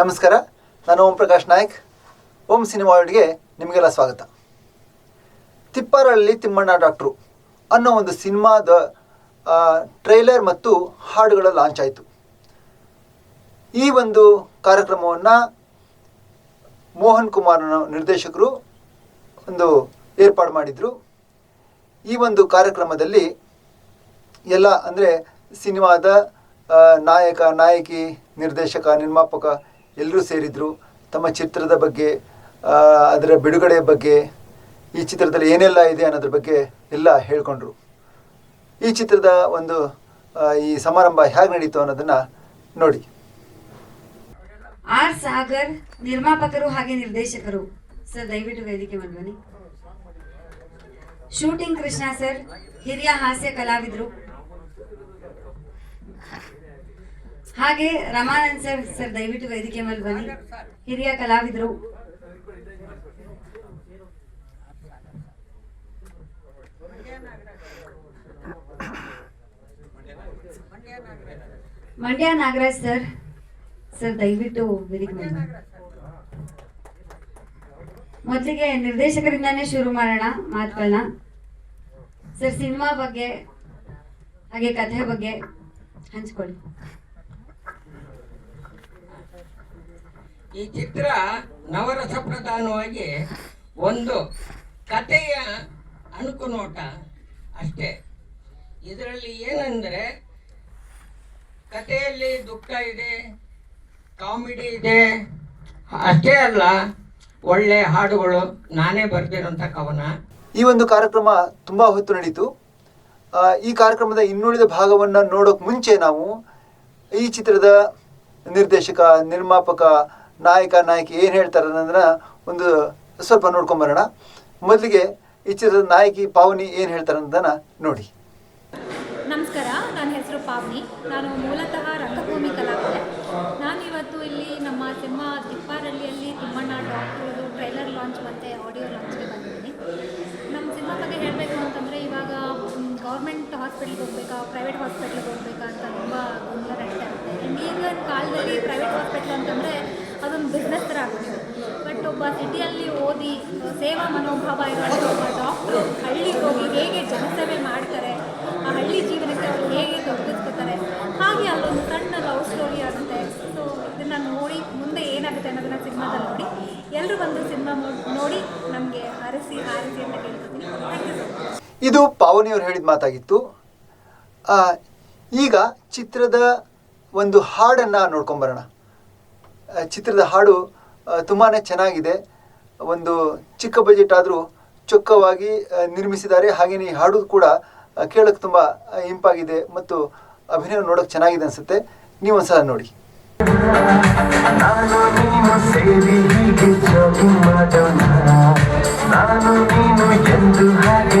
ನಮಸ್ಕಾರ, ನಾನು ಓಂ ಪ್ರಕಾಶ್ ನಾಯಕ್. ಓಂ ಸಿನಿಮಾ ವರ್ಲ್ಡ್ಗೆ ನಿಮಗೆಲ್ಲ ಸ್ವಾಗತ. ತಿಪ್ಪಾರಳ್ಳಿ ತಿಮ್ಮಣ್ಣ ಡಾಕ್ಟ್ರು ಅನ್ನೋ ಒಂದು ಸಿನಿಮಾದ ಟ್ರೈಲರ್ ಮತ್ತು ಹಾಡುಗಳ ಲಾಂಚ್ ಆಯಿತು. ಈ ಒಂದು ಕಾರ್ಯಕ್ರಮವನ್ನು ಮೋಹನ್ ಕುಮಾರ್ ನಿರ್ದೇಶಕರು ಒಂದು ಏರ್ಪಾಡು ಮಾಡಿದರು. ಈ ಒಂದು ಕಾರ್ಯಕ್ರಮದಲ್ಲಿ ಎಲ್ಲ ಅಂದರೆ ಸಿನಿಮಾದ ನಾಯಕ, ನಾಯಕಿ, ನಿರ್ದೇಶಕ, ನಿರ್ಮಾಪಕ ಎಲ್ಲರೂ ಸೇರಿದರು. ತಮ್ಮ ಚಿತ್ರದ ಬಗ್ಗೆ ಅದರ ಬಿಡುಗಡೆಯ ಬಗ್ಗೆ, ಈ ಚಿತ್ರದಲ್ಲಿ ಏನೆಲ್ಲ ಇದೆ ಅನ್ನೋದ್ರ ಬಗ್ಗೆ ಎಲ್ಲ ಹೇಳ್ಕೊಂಡ್ರು. ಈ ಚಿತ್ರದ ಒಂದು ಈ ಸಮಾರಂಭ ಹೇಗೆ ನಡೀತು ಅನ್ನೋದನ್ನ ನೋಡಿ. ಆರ್ ಸಾಗರ್ ನಿರ್ಮಾಪಕರು ಹಾಗೆ ನಿರ್ದೇಶಕರು. ಸರ್, ದಯವಿಟ್ಟು ವೇದಿಕೆ ಬಂದ್ವನಿ ಶೂಟಿಂಗ್ ಕೃಷ್ಣ ಸರ್, ಹಿರಿಯ ಹಾಸ್ಯ ಕಲಾವಿದರು. ಹಾಗೆ ರಮಾನಂದ್ ಸರ್ ಸರ್ ದಯವಿಟ್ಟು ವೇದಿಕೆ ಮೇಲೆ ಬನ್ನಿ. ಹಿರಿಯ ಕಲಾವಿದರು. ಮಂಡ್ಯ ನಾಗರಾಜ್ ಸರ್ ಸರ್ ದಯವಿಟ್ಟು ವೇದಿಕೆ ಮೇಲೆ. ಮೊದಲಿಗೆ ನಿರ್ದೇಶಕರಿಂದಾನೇ ಶುರು ಮಾಡೋಣ ಮಾತುಗಳನ್ನ. ಸರ್, ಸಿನಿಮಾ ಬಗ್ಗೆ, ಹಾಗೆ ಕಥೆ ಬಗ್ಗೆ ಹಂಚ್ಕೊಳ್ಳಿ. ಈ ಚಿತ್ರ ನವರಸ ಪ್ರಧಾನವಾಗಿ ಒಂದು ಕಥೆಯ ಅಣುಕು ನೋಟ ಅಷ್ಟೇ. ಇದರಲ್ಲಿ ಏನಂದರೆ, ಕಥೆಯಲ್ಲಿ ದುಃಖ ಇದೆ, ಕಾಮಿಡಿ ಇದೆ, ಅಷ್ಟೇ ಅಲ್ಲ, ಒಳ್ಳೆ ಹಾಡುಗಳು, ನಾನೇ ಬರೆದಿರೋಂಥ ಕವನ. ಈ ಒಂದು ಕಾರ್ಯಕ್ರಮ ತುಂಬ ಹೊತ್ತು ನಡೀತು. ಈ ಕಾರ್ಯಕ್ರಮದ ಇನ್ನುಳಿದ ಭಾಗವನ್ನು ನೋಡೋಕೆ ಮುಂಚೆ ನಾವು ಈ ಚಿತ್ರದ ನಿರ್ದೇಶಕ, ನಿರ್ಮಾಪಕ ನಾಯಕ, ನಾಯಕಿ ಏನು ಹೇಳ್ತಾರೆ ಅನ್ನೋದನ್ನ ಒಂದು ಸ್ವಲ್ಪ ನೋಡ್ಕೊಂಬರೋಣ. ಮೊದಲಿಗೆ ಈ ಚಿತ್ರದ ನಾಯಕಿ ಪಾವನಿ ಏನು ಹೇಳ್ತಾರೆ ಅನ್ನೋದನ್ನ ನೋಡಿ. ನಮಸ್ಕಾರ, ನನ್ನ ಹೆಸರು ಪಾವನಿ. ನಾನು ಮೂಲತಃ ರಂಗಭೂಮಿ ಕಲಾವಿದೆ. ನಾನಿವತ್ತು ಇಲ್ಲಿ ನಮ್ಮ ಸಿನಿಮಾ ತಿಪ್ಪಾರಳ್ಳಿಯಲ್ಲಿ ತಿಮ್ಮಣ್ಣ ಡಾಕ್ಟ್ರದು ಟ್ರೈಲರ್ ಲಾಂಚ್ ಮತ್ತು ಆಡಿಯೋ ಲಾಂಚ್ಗೆ ಬಂದಿದ್ದೀನಿ. ನಮ್ಮ ಸಿನಿಮಾ ಬಗ್ಗೆ ಹೇಳಬೇಕು ಅಂತಂದರೆ ಇವಾಗ ಗೌರ್ಮೆಂಟ್ ಹಾಸ್ಪಿಟ್ಲಿಗೆ ಹೋಗ್ಬೇಕಾ, ಪ್ರೈವೇಟ್ ಹಾಸ್ಪಿಟ್ಲಿಗೆ ಹೋಗ್ಬೇಕಾ ಅಂತ ತುಂಬ ಗೊಂದಲ ನಡೀತಾ ಇರುತ್ತೆ. ಈಗಿನ ಕಾಲದಲ್ಲಿ ಪ್ರೈವೇಟ್ ಹಾಸ್ಪಿಟ್ಲ್ ಅಂತಂದರೆ ಅದೊಂದು ಬಿಸ್ನೆಸ್ ಥರ ಆಗುತ್ತೆ ಬಟ್ ಒಬ್ಬ ಸಿಟಿಯಲ್ಲಿ ಓದಿ ಸೇವಾ ಮನೋಭಾವ ಇರುವಂಥ ಒಬ್ಬ ಡಾಕ್ಟ್ರು ಹಳ್ಳಿಗೆ ಹೋಗಿ ಹೇಗೆ ಜನಸೇವೆ ಮಾಡ್ತಾರೆ, ಆ ಹಳ್ಳಿ ಜೀವನಕ್ಕೆ ಅವರು ಹೇಗೆ ತೊಡಗಿಸ್ಕೊತಾರೆ, ಹಾಗೆ ಅಲ್ಲೊಂದು ಸಣ್ಣ ಲವ್ ಸ್ಟೋರಿ ಆಗುತ್ತೆ. ಸೊ ಇದನ್ನು ನೋಡಿ ಮುಂದೆ ಏನಾಗುತ್ತೆ ಅನ್ನೋದನ್ನ ಸಿನಿಮಾದಲ್ಲಿ ನೋಡಿ. ಎಲ್ಲರೂ ಬಂದು ಸಿನಿಮಾ ನೋಡಿ ನಮಗೆ ಹರಸಿ ಹಾರಿಸಿ ಅಂತ ಸೊ ಇದು ಪಾವನಿಯವರು ಹೇಳಿದ ಮಾತಾಗಿತ್ತು. ಈಗ ಚಿತ್ರದ ಒಂದು ಹಾಡನ್ನು ನೋಡ್ಕೊಂಬರೋಣ ಚಿತ್ರದ ಹಾಡು ತುಂಬಾ ಚೆನ್ನಾಗಿದೆ. ಒಂದು ಚಿಕ್ಕ ಬಜೆಟ್ ಆದರೂ ಚೊಕ್ಕವಾಗಿ ನಿರ್ಮಿಸಿದ್ದಾರೆ. ಹಾಗೆಯೇ ಈ ಹಾಡು ಕೂಡ ಕೇಳೋಕ್ಕೆ ತುಂಬ ಇಂಪಾಗಿದೆ ಮತ್ತು ಅಭಿನಯ ನೋಡೋಕ್ಕೆ ಚೆನ್ನಾಗಿದೆ ಅನಿಸುತ್ತೆ. ಸಹ ನೋಡಿ. ನಾನು ನೀನು ಎಂದು ಹಾಗೆ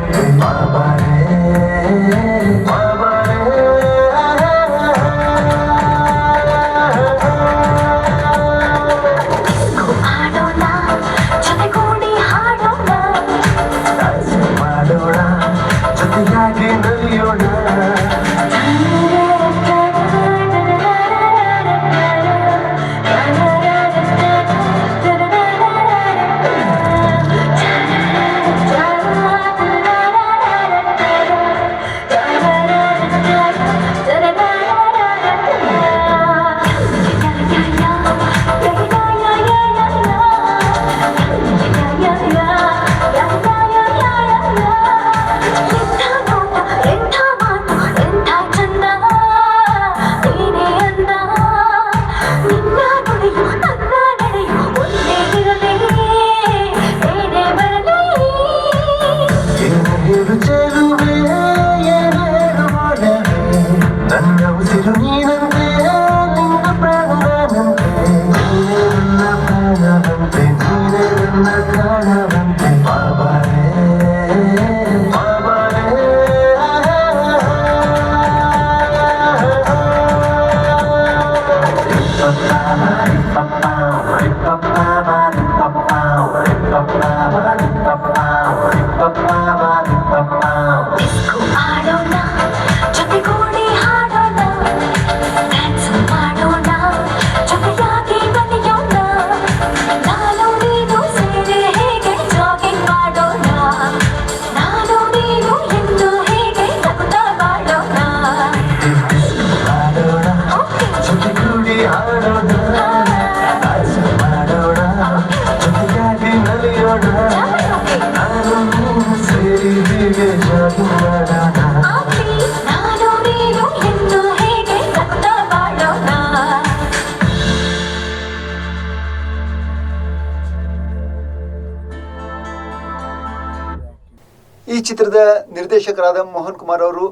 ನಿರ್ದೇಶಕರಾದ ಮೋಹನ್ ಕುಮಾರ್ ಅವರು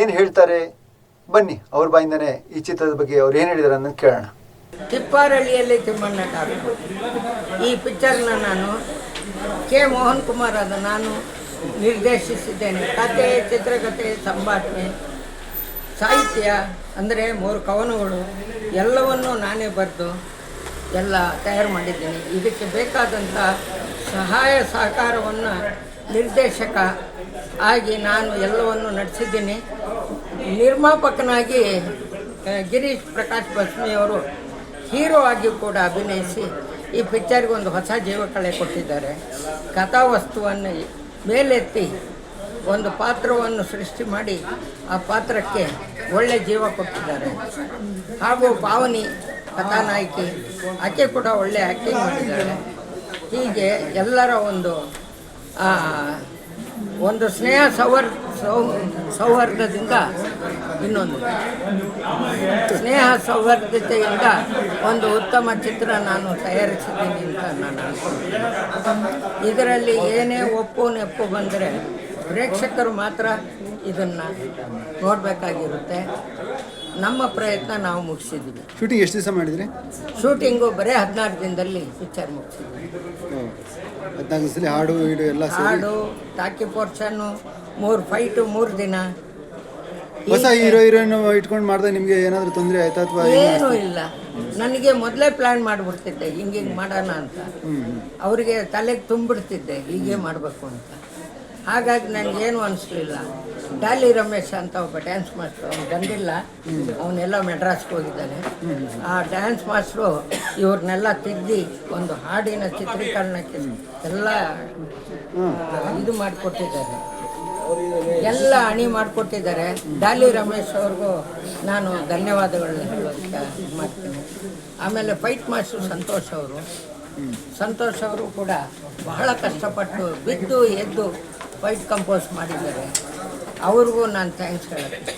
ಏನು ಹೇಳ್ತಾರೆ? ಬನ್ನಿ, ಅವ್ರ ಬಾಯಿಂದನೇ ಈ ಚಿತ್ರದ ಬಗ್ಗೆ ಅವ್ರು ಏನು ಹೇಳಿದಾರೆ ಅನ್ನೋದು ಕೇಳೋಣ. ತಿಪ್ಪಾರಳ್ಳಿಯಲ್ಲಿ ತಿಮ್ಮಣ್ಣ ಠಾಕೂರ್ ಈ ಪಿಕ್ಚರ್ನ ನಾನು ಕೆ. ಮೋಹನ್ ಕುಮಾರ್ ಅದು ನಾನು ನಿರ್ದೇಶಿಸಿದ್ದೇನೆ. ಕತೆ, ಚಿತ್ರಕತೆ ಸಂಭಾಷಣೆ ಸಾಹಿತ್ಯ, ಅಂದರೆ ಮೂರು ಕವನಗಳು, ಎಲ್ಲವನ್ನೂ ನಾನೇ ಬರೆದು ಎಲ್ಲ ತಯಾರು ಮಾಡಿದ್ದೀನಿ. ಇದಕ್ಕೆ ಬೇಕಾದಂಥ ಸಹಾಯ ಸಹಕಾರವನ್ನು ನಿರ್ದೇಶಕ ಆಗಿ ನಾನು ಎಲ್ಲವನ್ನು ನಡೆಸಿದ್ದೀನಿ. ನಿರ್ಮಾಪಕನಾಗಿ ಗಿರೀಶ್ ಪ್ರಕಾಶ್ ಬಸ್ಮಿಯವರು ಹೀರೋ ಆಗಿ ಕೂಡ ಅಭಿನಯಿಸಿ ಈ ಪಿಕ್ಚರ್ಗೆ ಒಂದು ಹೊಸ ಜೀವಕಳೆ ಕೊಟ್ಟಿದ್ದಾರೆ. ಕಥಾವಸ್ತುವನ್ನು ಮೇಲೆತ್ತಿ ಒಂದು ಪಾತ್ರವನ್ನು ಸೃಷ್ಟಿ ಮಾಡಿ ಆ ಪಾತ್ರಕ್ಕೆ ಒಳ್ಳೆ ಜೀವ ಕೊಟ್ಟಿದ್ದಾರೆ. ಹಾಗೂ ಪಾವನಿ ಕಥಾನಾಯಕಿ, ಆಕೆ ಕೂಡ ಒಳ್ಳೆ ಆ್ಯಕ್ಟಿಂಗ್ ಮಾಡಿದ್ದಾರೆ ಹೀಗೆ ಎಲ್ಲರ ಒಂದು ಒಂದು ಸ್ನೇಹ ಸೌವರ್ ಸೌ ಸೌಹಾರ್ದದಿಂದ ಇನ್ನೊಂದು. ಸ್ನೇಹ ಸೌಹಾರ್ದತೆಯಿಂದ ಒಂದು ಉತ್ತಮ ಚಿತ್ರ ನಾನು ತಯಾರಿಸಿದ್ದೀನಿ ಅಂತ ನಾನು ಅನ್ಕೊಂಡಿದ್ದೀನಿ ಇದರಲ್ಲಿ ಏನೇ ಒಪ್ಪು ನೆಪ್ಪು ಬಂದರೆ ಪ್ರೇಕ್ಷಕರು ಮಾತ್ರ ಇದನ್ನು ನೋಡಬೇಕಾಗಿರುತ್ತೆ. ನಮ್ಮ ಪ್ರಯತ್ನ ನಾವು ಮುಗಿಸಿದ್ವಿ. ಶೂಟಿಂಗ್ ಎಷ್ಟು ದಿವಸ ಮಾಡಿದ್ರಿ? ಶೂಟಿಂಗು ಬರೀ ಹದಿನಾರು ದಿನದಲ್ಲಿ ಪಿಕ್ಚರ್ ಮುಗಿಸಿದ್ವಿ. ಹದಿನಾಲ್ಕು ದಿವಸದಲ್ಲಿ ಹಾಡು ಎಲ್ಲ ಹಾಡು ಟಾಕಿ ಪೋರ್ಷನ್ನು ಮೂರು ಫೈಟು ಮೂರು ದಿನ. ಹೊಸ ಹೀರೋ ಹೀರೋಯಿನ್ ಇಟ್ಕೊಂಡು ಮಾಡಿದ ನಿಮಗೆ ಏನಾದರೂ ತೊಂದರೆ ಆಯ್ತಾ ಅಥವಾ ಏನೂ ಇಲ್ಲ. ನನಗೆ ಮೊದಲೇ ಪ್ಲ್ಯಾನ್ ಮಾಡಿಬಿಡ್ತಿದ್ದೆ ಹಿಂಗೆ ಹಿಂಗೆ ಮಾಡೋಣ ಅಂತ. ಅವರಿಗೆ ತಲೆಗೆ ತುಂಬಿಡ್ತಿದ್ದೆ ಹೀಗೆ ಮಾಡಬೇಕು ಅಂತ. ಹಾಗಾಗಿ ನನಗೇನು ಅನಿಸ್ಲಿಲ್ಲ. ಡಾಲಿ ರಮೇಶ್ ಅಂತ ಒಬ್ಬ ಡ್ಯಾನ್ಸ್ ಮಾಸ್ಟ್ರು ಅವ್ನು ಬಂದಿಲ್ಲ ಅವನ್ನೆಲ್ಲ ಮೆಡ್ರಾಸ್ಗೆ ಹೋಗಿದ್ದಾನೆ. ಆ ಡ್ಯಾನ್ಸ್ ಮಾಸ್ಟ್ರು ಇವ್ರನ್ನೆಲ್ಲ ತಿದ್ದಿ ಒಂದು ಹಾಡಿನ ಚಿತ್ರೀಕರಣಕ್ಕೆ ಎಲ್ಲ ಇದು ಮಾಡಿಕೊಟ್ಟಿದ್ದಾರೆ. ಎಲ್ಲ ಅಣಿ ಮಾಡಿಕೊಟ್ಟಿದ್ದಾರೆ. ಡಾಲಿ ರಮೇಶ್ ಅವ್ರಿಗೂ ನಾನು ಧನ್ಯವಾದಗಳನ್ನ ಹೇಳೋದಕ್ಕೆ ಮಾಡ್ತೀನಿ. ಆಮೇಲೆ ಫೈಟ್ ಮಾಸ್ಟರ್ ಸಂತೋಷ್ ಅವರು. ಸಂತೋಷ್ ಅವರು ಕೂಡ ಬಹಳ ಕಷ್ಟಪಟ್ಟು ಬಿದ್ದು ಎದ್ದು ಫೈಟ್ ಕಂಪೋಸ್ ಮಾಡಿದ್ದಾರೆ. ಅವ್ರಿಗೂ ನಾನು ಥ್ಯಾಂಕ್ಸ್ ಹೇಳಕ್ಕೆ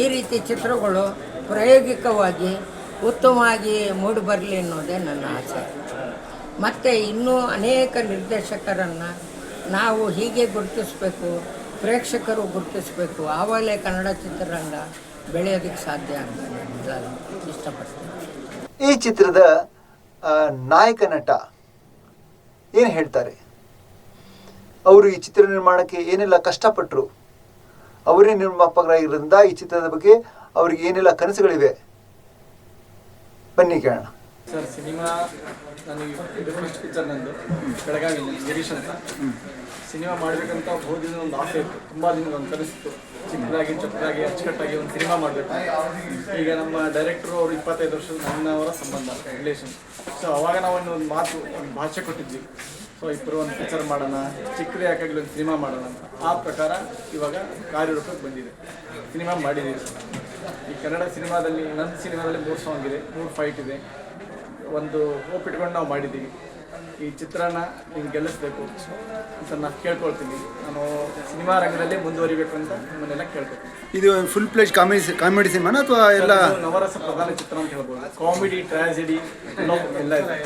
ಈ ರೀತಿ ಚಿತ್ರಗಳು ಪ್ರಾಯೋಗಿಕವಾಗಿ ಉತ್ತಮವಾಗಿ ಮೂಡಿ ಬರಲಿ ಅನ್ನೋದೇ ನನ್ನ ಆಸೆ. ಮತ್ತು ಇನ್ನೂ ಅನೇಕ ನಿರ್ದೇಶಕರನ್ನು ನಾವು ಹೀಗೆ ಗುರುತಿಸಬೇಕು, ಪ್ರೇಕ್ಷಕರು ಗುರುತಿಸಬೇಕು, ಆವಾಗಲೇ ಕನ್ನಡ ಚಿತ್ರರಂಗ ಬೆಳೆಯೋದಕ್ಕೆ ಸಾಧ್ಯ ಅಂತ ಇಷ್ಟಪಡ್ತೀನಿ. ಈ ಚಿತ್ರದ ನಾಯಕ ನಟ ಏನು ಹೇಳ್ತಾರೆ? ಅವರು ಈ ಚಿತ್ರ ನಿರ್ಮಾಣಕ್ಕೆ ಏನೆಲ್ಲ ಕಷ್ಟಪಟ್ಟರು ಅವರೇ ನಿರ್ಮಾಪಕರಾಗಿರೋದ್ರಿಂದ ಈ ಚಿತ್ರದ ಬಗ್ಗೆ ಅವರಿಗೆ ಏನೆಲ್ಲ ಕನಸುಗಳಿವೆ? ಬನ್ನಿ ಕೇಳೋಣ. ಸರ್ ಸಿನಿಮಾ ನಾನು ಇದು ಫಸ್ಟ್ ಪಿಕ್ಚರ್ ನಂದು. ಬೆಳಗಾವಿ ಗಿರೀಶ್ ಅಂತ. ಸಿನಿಮಾ ಮಾಡಬೇಕಂತ ಹೋದಿನ ಒಂದು ಆಸೆ ಇತ್ತು. ತುಂಬ ದಿನ ಒಂದು ಕನಸಿತ್ತು. ಚಿಕ್ಕದಾಗಿ ಚೊಕ್ಕದಾಗಿ ಅಚ್ಚುಕಟ್ಟಾಗಿ ಒಂದು ಸಿನಿಮಾ ಮಾಡಬೇಕು ಈಗ ನಮ್ಮ ಡೈರೆಕ್ಟ್ರು ಅವರು ಇಪ್ಪತ್ತೈದು ವರ್ಷದ ನನ್ನವರ ಸಂಬಂಧ ರಿಲೇಷನ್ ಸೊ ಅವಾಗ ನಾವು ಒಂದು ಮಾತು ಒಂದು ಭಾಷೆ ಕೊಟ್ಟಿದ್ವಿ. ಸೊ ಇಬ್ಬರು ಒಂದು ಪಿಕ್ಚರ್ ಮಾಡೋಣ ಚಿಕ್ಕದೇ ಯಾಕಾಗಲಿ ಒಂದು ಸಿನಿಮಾ ಮಾಡೋಣ ಅಂತ. ಆ ಪ್ರಕಾರ ಇವಾಗ ಕಾರ್ಯರೂಪಕ್ಕೆ ಬಂದಿದೆ. ಸಿನಿಮಾ ಮಾಡಿದ್ದೀವಿ. ಈ ಕನ್ನಡ ಸಿನಿಮಾದಲ್ಲಿ ನನ್ನ ಸಿನಿಮಾದಲ್ಲಿ ಮೂರು ಸಾಂಗ್ ಇದೆ ಮೂರು ಫೈಟ್ ಇದೆ. ಒಂದು ಹೋಪ್ ಇಟ್ಕೊಂಡು ನಾವು ಮಾಡಿದ್ದೀವಿ. ಈ ಚಿತ್ರನ ನಿಮ್ಗೆ ಗೆಲ್ಲಿಸ್ಬೇಕು. ಅಂತ ನಾನು ಕೇಳ್ಕೊಳ್ತೀನಿ. ನಾನು ಸಿನಿಮಾ ರಂಗದಲ್ಲಿ ಮುಂದುವರಿಬೇಕು ಅಂತ ನಿಮ್ಮನ್ನೆಲ್ಲ ಕೇಳ್ಕೊತೀನಿ ಇದು ಫುಲ್ ಪ್ಲೇಜ್ ಕಾಮಿಡಿ ಕಾಮಿಡಿ ಸಿನಿಮಾನ ಅಥವಾ ಎಲ್ಲ ನವರಸ ಪ್ರಧಾನ ಚಿತ್ರ ಅಂತ ಹೇಳ್ಬೋದು. ಕಾಮಿಡಿ ಟ್ರಾಜಿಡಿ ಎಲ್ಲ ಇದೆ.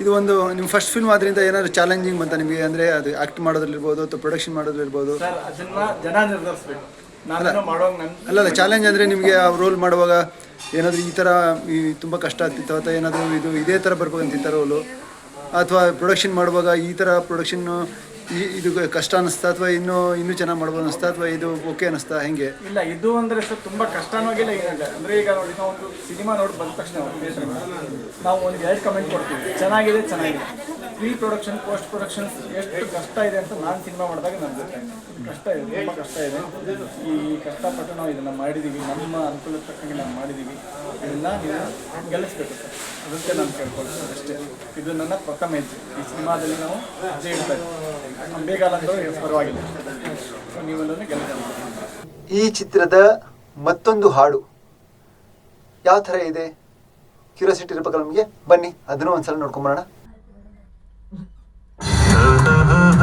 ಇದು ಒಂದು ನಿಮ್ಮ ಫಸ್ಟ್ ಫಿಲ್ಮ್ ಆದ್ರಿಂದ ಏನಾದ್ರು ಚಾಲೆಂಜಿಂಗ್ ಬಂತ ನಿಮಗೆ? ಅಂದ್ರೆ ಅದು ಆಕ್ಟ್ ಮಾಡೋದ್ರಲ್ಲಿರ್ಬೋದು ಅಥವಾ ಪ್ರೊಡಕ್ಷನ್ ಮಾಡೋದ್ರಲ್ಲಿರ್ಬೋದು? ಸರ್ ಅದನ್ನ ಜನ ನಿರ್ಧರಿಸ್ಬೇಕು. ನಾನು ಮಾಡೋಂಗೆ ನನ್ನ ಅಲ್ಲಲ್ಲ ಚಾಲೆಂಜ್ ಅಂದ್ರೆ ನಿಮಗೆ ಆ ರೋಲ್ ಮಾಡುವಾಗ ಏನಾದರೂ ಈ ಥರ ಈ ತುಂಬ ಕಷ್ಟ ಆಗ್ತಿತ್ತು ಅಥವಾ ಏನಾದರೂ ಇದು ಇದೇ ಥರ ಬರ್ಬೇಕಂತ ಈ ಥರ ರೋಲು ಅಥವಾ ಪ್ರೊಡಕ್ಷನ್ ಮಾಡುವಾಗ ಈ ಥರ ಪ್ರೊಡಕ್ಷನ್ನು ಇದು ಕಷ್ಟ ಅನ್ನಿಸ್ತಾ ಅಥವಾ ಇನ್ನೂ ಇನ್ನೂ ಚೆನ್ನಾಗಿ ಮಾಡ್ಬೋದು ಅನ್ನಿಸ್ತಾ ಅಥವಾ ಇದು ಓಕೆ ಅನಿಸ್ತಾ? ಹೆಂಗೆ? ಇಲ್ಲ, ಇದು ಅಂದ್ರೆ ಸರ್ ತುಂಬಾ ಕಷ್ಟ ಆಗಿಲ್ಲ ಏನಿಲ್ಲ ಅಂದರೆ ಈಗ ನೋಡಿ, ನಾವು ಒಂದು ಸಿನಿಮಾ ನೋಡಿ ಬಂದ ತಕ್ಷಣ ನಾವು ಒಂದು ಎರಡು ಕಮೆಂಟ್ ಕೊಡ್ತೀವಿ. ಚೆನ್ನಾಗಿದೆ ಚೆನ್ನಾಗಿದೆ. ಪ್ರೀ ಪ್ರೊಡಕ್ಷನ್, ಪೋಸ್ಟ್ ಪ್ರೊಡಕ್ಷನ್ ಎಷ್ಟು ಕಷ್ಟ ಇದೆ ಅಂತ ನಾನು ಸಿನಿಮಾ ಮಾಡಿದಾಗ ನಮ್ಮ ಗೊತ್ತಾಯ್ತು ಕಷ್ಟ ಇದೆ, ತುಂಬ ಕಷ್ಟ ಇದೆ. ಈ ಕಷ್ಟಪಟ್ಟು ನಾವು ಇದನ್ನು ಮಾಡಿದ್ದೀವಿ ನಮ್ಮ ಅನುಕೂಲಕ್ಕೆ ತಕ್ಕಂಗೆ ನಾವು ಮಾಡಿದ್ದೀವಿ ಇದನ್ನ ನೀವು ಗೆಲ್ಲಿಸ್ಬೇಕು ಅದಕ್ಕೆ ನಾನು ಕೇಳ್ಕೊಳ್ತೀನಿ ಅಷ್ಟೇ. ಇದು ನನ್ನ ಪ್ರಥಮ ಹೆಜ್ಜೆ. ಈ ಸಿನಿಮಾದಲ್ಲಿ ನಾವು ಹೆಜ್ಜೆ ಇಡ್ತಾ ನಮ್ಮ ಬೇಗಾಲಂದ್ರೆ ಪರವಾಗಿಲ್ಲ. ಸೊ ನೀವೆಲ್ಲರೂ ಗೆಲ್ಲಿಸ್ಬೇಕು ಈ ಚಿತ್ರದ ಮತ್ತೊಂದು ಹಾಡು. ಯಾವ ಥರ ಇದೆ? ಕ್ಯೂರಿಯಾಸಿಟಿ ಇರಬೇಕಲ್ಲ ನಮಗೆ ಬನ್ನಿ. ಅದನ್ನು ಒಂದ್ಸಲ ನೋಡ್ಕೊಂಬರೋಣ.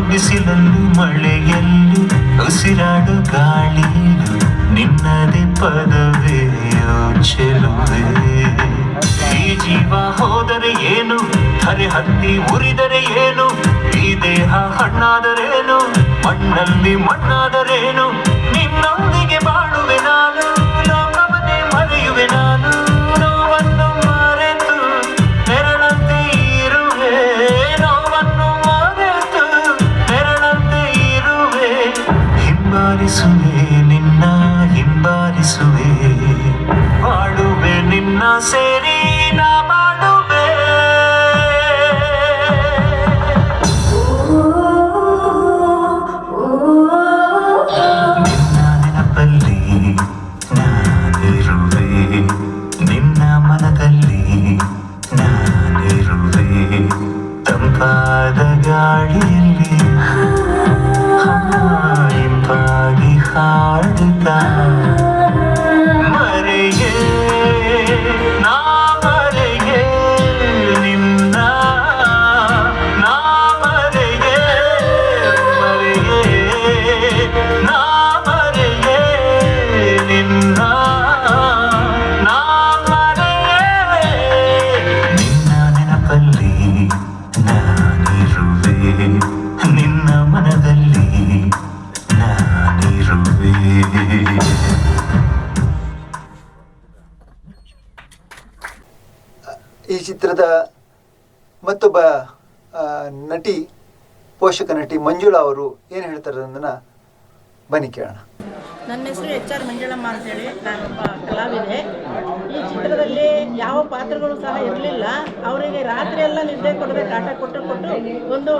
ಬಿಸಿಲಲ್ಲೂ ಮಳೆಯಲ್ಲೂ ಉಸಿರಾಡು ಗಾಳಿಯಲ್ಲೂ ನಿನ್ನದೇ ಪದವೇ ಚೆಲುವೆ. ಈ ಜೀವ ಹೋದರೆ ಏನು? ಹರಿ ಹತ್ತಿ ಉರಿದರೆ ಏನು? ಈ ದೇಹ ಹಣ್ಣಾದರೇನು? ಮಣ್ಣಲ್ಲಿ ಮಣ್ಣಾದರೇನು? ನಿನ್ನೊಂದಿಗೆ ಬಾಳುವೆ ನಾನು. ತಂಪಾದ ಗಾಳಿಯಲ್ಲಿ ಹಿಂಪಾಗಿ ಹಾಡುತ್ತಾ ಪೋಷಕ ನಟಿ ಮಂಜುಳಾ ಅವರು ಏನು ಹೇಳ್ತಾರೆ ಅನ್ನೋದನ್ನು ಬನ್ನಿ ಕೇಳೋಣ. ನನ್ನ ಹೆಸರು ಎಚ್ ಆರ್ ಮಂಜುಳಮ್ಮ ಅಂತೇಳಿ ನಾನೊಬ್ಬ ಕಲಾವಿದೆ. ಈ ಚಿತ್ರದಲ್ಲಿ ಯಾವ ಪಾತ್ರಗಳು ಸಹ ಇರಲಿಲ್ಲ. ಅವರಿಗೆ ರಾತ್ರಿ ಎಲ್ಲ ನಿದ್ದೆ ಕೊಡದೆ ಕಾಟ ಕೊಟ್ಟು ಕೊಟ್ಟು ಒಂದು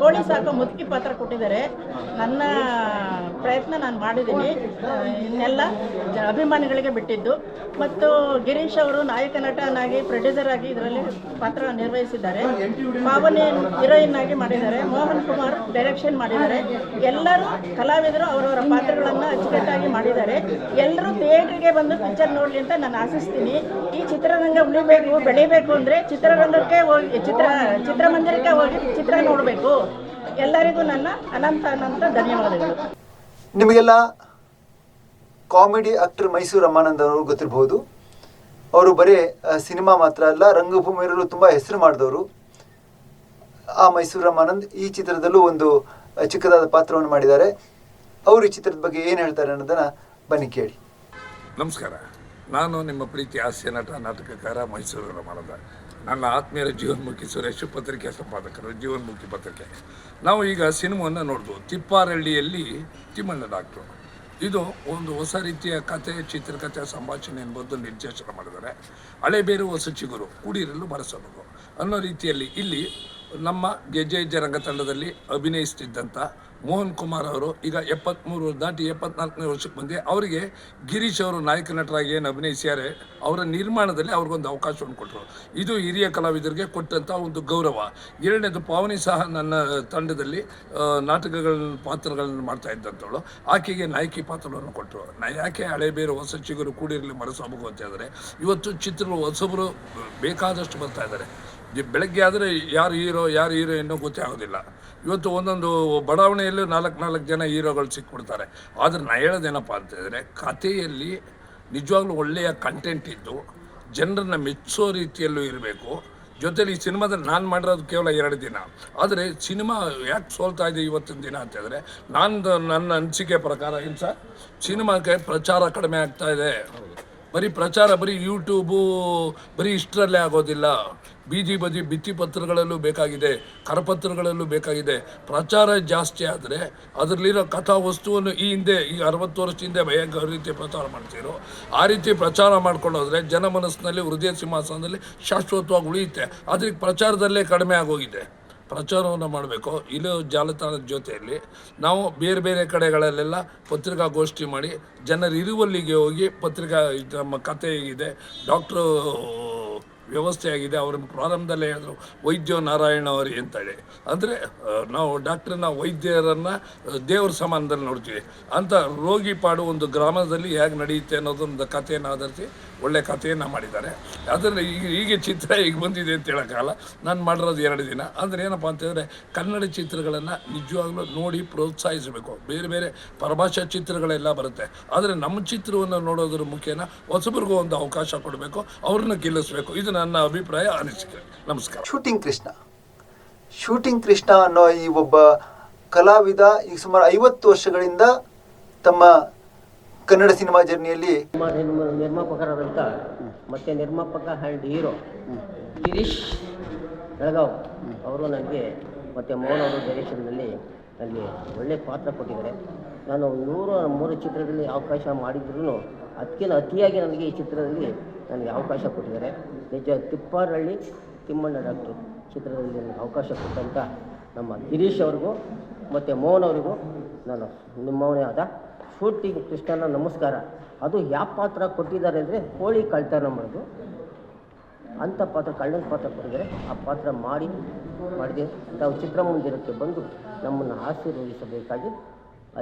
ಕೋಳಿ ಸಾಕೋ ಮುದುಕಿ ಪಾತ್ರ ಕೊಟ್ಟಿದ್ದಾರೆ. ನನ್ನ ಪ್ರಯತ್ನ ನಾನು ಮಾಡಿದ್ದೀನಿ. ಇನ್ನೆಲ್ಲ ಅಭಿಮಾನಿಗಳಿಗೆ ಬಿಟ್ಟಿದ್ದು. ಮತ್ತು ಗಿರೀಶ್ ಅವರು ನಾಯಕ ನಟನಾಗಿ ಪ್ರೊಡ್ಯೂಸರ್ ಆಗಿ ಇದರಲ್ಲಿ ಪಾತ್ರ ನಿರ್ವಹಿಸಿದ್ದಾರೆ. ಪಾವನಿ ಹೀರೋಯಿನ್ ಆಗಿ ಮಾಡಿದ್ದಾರೆ. ಮೋಹನ್ ಕುಮಾರ್ ಡೈರೆಕ್ಷನ್ ಮಾಡಿದ್ದಾರೆ. ಎಲ್ಲರೂ ಕಲಾವಿದರು ಅವರವರ ಪಾತ್ರಗಳನ್ನು ಅಚ್ಚುಕಟ್ಟಾಗಿ ಮಾಡಿದ್ದಾರೆ. ಎಲ್ಲರೂ ಥಿಯೇಟ್ರಿಗೆ ಬಂದು ಪಿಕ್ಚರ್ ನೋಡಲಿ ಅಂತ ನಾನು ಆಶಿಸ್ತೀನಿ. ಈ ಚಿತ್ರರಂಗ ಉಳಿಬೇಕು, ಬೆಳಿಬೇಕು ಅಂದರೆ ಚಿತ್ರರಂಗಕ್ಕೆ ಹೋಗಿ, ಚಿತ್ರ, ಚಿತ್ರಮಂದಿರಕ್ಕೆ ಹೋಗಿ ಚಿತ್ರ ನೋಡಬೇಕು. ಎಲ್ಲರಿಗೂ ನನ್ನ ಅನಂತ ಅನಂತ ಧನ್ಯವಾದಗಳು. ನಿಮಗೆಲ್ಲ ಕಾಮಿಡಿ ಆಕ್ಟರ್ ಮೈಸೂರು ರಮಾನಂದ್ ಅವರು ಗೊತ್ತಿರಬಹುದು ಅವರು ಬರೀ ಸಿನಿಮಾ ಮಾತ್ರ ಅಲ್ಲ ರಂಗಭೂಮಿಯಲ್ಲೂ ತುಂಬ ಹೆಸರು ಮಾಡಿದವರು. ಆ ಮೈಸೂರು ರಮಾನಂದ್ ಈ ಚಿತ್ರದಲ್ಲೂ ಒಂದು ಚಿಕ್ಕದಾದ ಪಾತ್ರವನ್ನು ಮಾಡಿದ್ದಾರೆ. ಅವರು ಈ ಚಿತ್ರದ ಬಗ್ಗೆ ಏನು ಹೇಳ್ತಾರೆ ಅನ್ನೋದನ್ನ ಬನ್ನಿ ಕೇಳಿ. ನಮಸ್ಕಾರ. ನಾನು ನಿಮ್ಮ ಪ್ರೀತಿ ಹಾಸ್ಯ ನಟ, ನಾಟಕಕಾರ ಮೈಸೂರು ರಮಣದ ನನ್ನ ಆತ್ಮೀಯರ ಜೀವನ್ಮುಖಿ ಸುರೇಶ್ ಪತ್ರಿಕೆ ಸಂಪಾದಕರು, ಜೀವನ್ಮುಖಿ ಪತ್ರಿಕೆ. ನಾವು ಈಗ ಸಿನಿಮಾವನ್ನು ನೋಡ್ಬೋದು. ತಿಪ್ಪಾರಳ್ಳಿಯಲ್ಲಿ ತಿಮ್ಮಣ್ಣ ಡಾಕ್ಟ್ರು ಇದು ಒಂದು ಹೊಸ ರೀತಿಯ ಕತೆ ಚಿತ್ರಕಥೆ, ಸಂಭಾಷಣೆ ಎಂಬುದು ನಿರ್ದೇಶನ ಮಾಡಿದ್ದಾರೆ. ಹಳೆ ಬೇರು, ಹೊಸ ಚಿಗುರು ಕೂಡಿರಲು ಬರಸಬಹುದು ಅನ್ನೋ ರೀತಿಯಲ್ಲಿ ಇಲ್ಲಿ ನಮ್ಮ ಗೆಜ್ಜೆ ಹೆಜ್ಜೆ ರಂಗತಂಡದಲ್ಲಿ ಅಭಿನಯಿಸ್ತಿದ್ದಂಥ ಮೋಹನ್ ಕುಮಾರ್ ಅವರು ಈಗ ಎಪ್ಪತ್ತ್ಮೂರು ದಾಟಿ ಎಪ್ಪತ್ನಾಲ್ಕನೇ ವರ್ಷಕ್ಕೆ ಬಂದು. ಅವರಿಗೆ ಗಿರೀಶ್ ಅವರು ನಾಯಕ ನಟರಾಗಿ ಏನು ಅಭಿನಯಿಸ್ಯಾರೆ, ಅವರ ನಿರ್ಮಾಣದಲ್ಲಿ ಅವ್ರಿಗೊಂದು ಅವಕಾಶವನ್ನು ಕೊಟ್ಟರು. ಇದು ಹಿರಿಯ ಕಲಾವಿದರಿಗೆ ಕೊಟ್ಟಂಥ ಒಂದು ಗೌರವ. ಎರಡನೇದು ಪಾವನಿ ಸಹ ನನ್ನ ತಂಡದಲ್ಲಿ ನಾಟಕಗಳನ್ನ ನಾಟಕಗಳ ಪಾತ್ರಗಳನ್ನು ಮಾಡ್ತಾ ಇದ್ದಂಥವಳು. ಆಕೆಗೆ ನಾಯಕಿ ಪಾತ್ರವನ್ನು ಕೊಟ್ಟರು. ನಾ, ಯಾಕೆ ಹಳೆ ಬೇರೆ ಹೊಸ ಚಿಗುರು ಕೂಡಿರಲಿ ಮರೆಸಬೇಕು ಅಂತ ಇವತ್ತು ಚಿತ್ರಗಳು ಹೊಸಬರು ಬೇಕಾದಷ್ಟು ಬರ್ತಾ ಇದ್ದಾರೆ. ಬೆಳಗ್ಗೆ ಆದರೆ ಯಾರು ಹೀರೋ ಯಾರು ಹೀರೋ ಗೊತ್ತೇ ಆಗೋದಿಲ್ಲ. ಇವತ್ತು ಒಂದೊಂದು ಬಡಾವಣೆಯಲ್ಲೂ ನಾಲ್ಕು ನಾಲ್ಕು ಜನ ಹೀರೋಗಳು ಸಿಕ್ಬಿಡ್ತಾರೆ. ಆದರೆ ನಾ ಹೇಳೋದೇನಪ್ಪ ಅಂತಂದರೆ ಕಥೆಯಲ್ಲಿ ನಿಜವಾಗ್ಲೂ ಒಳ್ಳೆಯ ಕಂಟೆಂಟ್ ಇದ್ದು, ಜನರನ್ನ ಮೆಚ್ಚೋ ರೀತಿಯಲ್ಲೂ ಇರಬೇಕು. ಜೊತೆಲಿ ಈ ಸಿನಿಮಾದಲ್ಲಿ ನಾನು ಮಾಡಿರೋದು ಕೇವಲ ಎರಡು ದಿನ. ಆದರೆ ಸಿನಿಮಾ ಯಾಕೆ ಸೋಲ್ತಾ ಇದೆ ಇವತ್ತಿನ ದಿನ ಅಂತ ಹೇಳಿದ್ರೆ ನಾನು ನನ್ನ ಅನಿಸಿಕೆ ಪ್ರಕಾರ ಏನು ಸರ್, ಸಿನಿಮಾಕ್ಕೆ ಪ್ರಚಾರ ಕಡಿಮೆ ಆಗ್ತಾ ಇದೆ. ಬರೀ ಪ್ರಚಾರ, ಬರೀ ಯೂಟ್ಯೂಬು ಬರೀ ಇಷ್ಟರಲ್ಲೇ ಆಗೋದಿಲ್ಲ. ಬೀದಿ ಬದಿ ಭಿತ್ತಿಪತ್ರಗಳಲ್ಲೂ ಬೇಕಾಗಿದೆ, ಕರಪತ್ರಗಳಲ್ಲೂ ಬೇಕಾಗಿದೆ. ಪ್ರಚಾರ ಜಾಸ್ತಿ ಆದರೆ ಅದರಲ್ಲಿರೋ ಕಥಾ ವಸ್ತುವನ್ನು ಈ ಹಿಂದೆ, ಈ ಅರವತ್ತು ವರ್ಷ ಹಿಂದೆ ಭಯಂಕರ ರೀತಿ ಪ್ರಚಾರ ಮಾಡ್ತಿರೋ ಆ ರೀತಿ ಪ್ರಚಾರ ಮಾಡ್ಕೊಂಡು ಹೋದರೆ ಜನ ಮನಸ್ಸಿನಲ್ಲಿ, ಹೃದಯ ಸಿಂಹಾಸನದಲ್ಲಿ ಶಾಶ್ವತವಾಗಿ ಉಳಿಯುತ್ತೆ. ಆದರೆ ಪ್ರಚಾರದಲ್ಲೇ ಕಡಿಮೆ ಆಗೋಗಿದೆ. ಪ್ರಚಾರವನ್ನು ಮಾಡಬೇಕು. ಇಲ್ಲೋ ಜಾಲತಾಣದ ಜೊತೆಯಲ್ಲಿ ನಾವು ಬೇರೆ ಬೇರೆ ಕಡೆಗಳಲ್ಲೆಲ್ಲ ಪತ್ರಿಕಾಗೋಷ್ಠಿ ಮಾಡಿ ಜನರಿರುವಲ್ಲಿಗೆ ಹೋಗಿ ಪತ್ರಿಕಾ ಇದು ನಮ್ಮ ಕತೆ ಹೇಗಿದೆ ಡಾಕ್ಟ್ರು ವ್ಯವಸ್ಥೆ ಆಗಿದೆ. ಅವರು ಪ್ರಾರಂಭದಲ್ಲೇ ಹೇಳಿದ್ರು, ವೈದ್ಯ ನಾರಾಯಣ ಅವರಿ ಅಂತೇಳಿ. ಅಂದರೆ ನಾವು ಡಾಕ್ಟ್ರನ್ನ, ವೈದ್ಯರನ್ನು ದೇವ್ರ ಸಮಾನದಲ್ಲಿ ನೋಡ್ತೀವಿ. ಅಂತ ರೋಗಿ ಪಾಡು ಒಂದು ಗ್ರಾಮದಲ್ಲಿ ಹೇಗೆ ನಡೆಯುತ್ತೆ ಅನ್ನೋದೊಂದು ಕಥೆಯನ್ನು ಆಧರಿಸಿ ಒಳ್ಳೆ ಕಥೆಯನ್ನು ಮಾಡಿದ್ದಾರೆ. ಅದನ್ನು ಈಗ ಹೀಗೆ ಚಿತ್ರ ಈಗ ಬಂದಿದೆ ಅಂತ ಹೇಳೋಕ್ಕಾಗಲ್ಲ. ನಾನು ಮಾಡಿರೋದು ಎರಡು ದಿನ. ಅಂದರೆ ಏನಪ್ಪ ಅಂತಂದರೆ ಕನ್ನಡ ಚಿತ್ರಗಳನ್ನು ನಿಜವಾಗ್ಲೂ ನೋಡಿ ಪ್ರೋತ್ಸಾಹಿಸಬೇಕು. ಬೇರೆ ಬೇರೆ ಪರಭಾಷಾ ಚಿತ್ರಗಳೆಲ್ಲ ಬರುತ್ತೆ. ಆದರೆ ನಮ್ಮ ಚಿತ್ರವನ್ನು ನೋಡೋದ್ರ ಮುಖೇನ ಹೊಸಬರಿಗೂ ಒಂದು ಅವಕಾಶ ಕೊಡಬೇಕು. ಅವ್ರನ್ನ ಗೆಲ್ಲಿಸಬೇಕು. ಇದು ನನ್ನ ಅಭಿಪ್ರಾಯ, ಅನಿಸಿಕೆ. ನಮಸ್ಕಾರ. ಶೂಟಿಂಗ್ ಕೃಷ್ಣ. ಶೂಟಿಂಗ್ ಕೃಷ್ಣ ಅನ್ನೋ ಈ ಒಬ್ಬ ಕಲಾವಿದ ಈಗ ಸುಮಾರು ಐವತ್ತು ವರ್ಷಗಳಿಂದ ತಮ್ಮ ಕನ್ನಡ ಸಿನಿಮಾ ಜರ್ನಿಯಲ್ಲಿ ನಿರ್ಮಾಪಕರಾದಂಥ ಮತ್ತು ನಿರ್ಮಾಪಕ ಆ್ಯಂಡ್ ಹೀರೋ ಗಿರೀಶ್ ಬೆಳಗಾವ್ ಅವರು ನನಗೆ ಮತ್ತು ಮೋಹನ್ ಅವರು ಡೈರೆಕ್ಷನ್ನಲ್ಲಿ ನನಗೆ ಒಳ್ಳೆ ಪಾತ್ರ ಕೊಟ್ಟಿದ್ದಾರೆ. ನಾನು ನೂರ ಮೂರು ಚಿತ್ರದಲ್ಲಿ ಅವಕಾಶ ಮಾಡಿದ್ರೂ ಅದಕ್ಕಿಂತ ಅತಿಯಾಗಿ ನನಗೆ ಈ ಚಿತ್ರದಲ್ಲಿ ನನಗೆ ಅವಕಾಶ ಕೊಟ್ಟಿದ್ದಾರೆ. ನಿಜ ತಿಪ್ಪಾರಳ್ಳಿ ತಿಮ್ಮಣ್ಣ ಡಾಕ್ಟ್ರು ಚಿತ್ರದಲ್ಲಿ ನನಗೆ ಅವಕಾಶ ಕೊಟ್ಟಂಥ ನಮ್ಮ ಗಿರೀಶ್ ಅವ್ರಿಗೂ ಮತ್ತು ಮೋಹನ್ ಅವರಿಗೂ ನಾನು ನಿಮ್ಮವನೇ ಆದ ಶೂಟಿಂಗ್ ಕೃಷ್ಣನ ನಮಸ್ಕಾರ. ಅದು ಯಾವ ಪಾತ್ರ ಕೊಟ್ಟಿದ್ದಾರೆ ಅಂದರೆ ಕೋಳಿ ಕಳ್ತನ ಮಾಡೋದು. ಅಂಥ ಪಾತ್ರ, ಕಳ್ಳನ ಪಾತ್ರ ಕೊಟ್ಟಿದ್ದಾರೆ. ಆ ಪಾತ್ರ ಮಾಡಿ, ಮಾಡಿದೆ. ತಾವು ಚಿತ್ರಮಂದಿರಕ್ಕೆ ಬಂದು ನಮ್ಮನ್ನು ಆಶೀರ್ವದಿಸಬೇಕಾಗಿ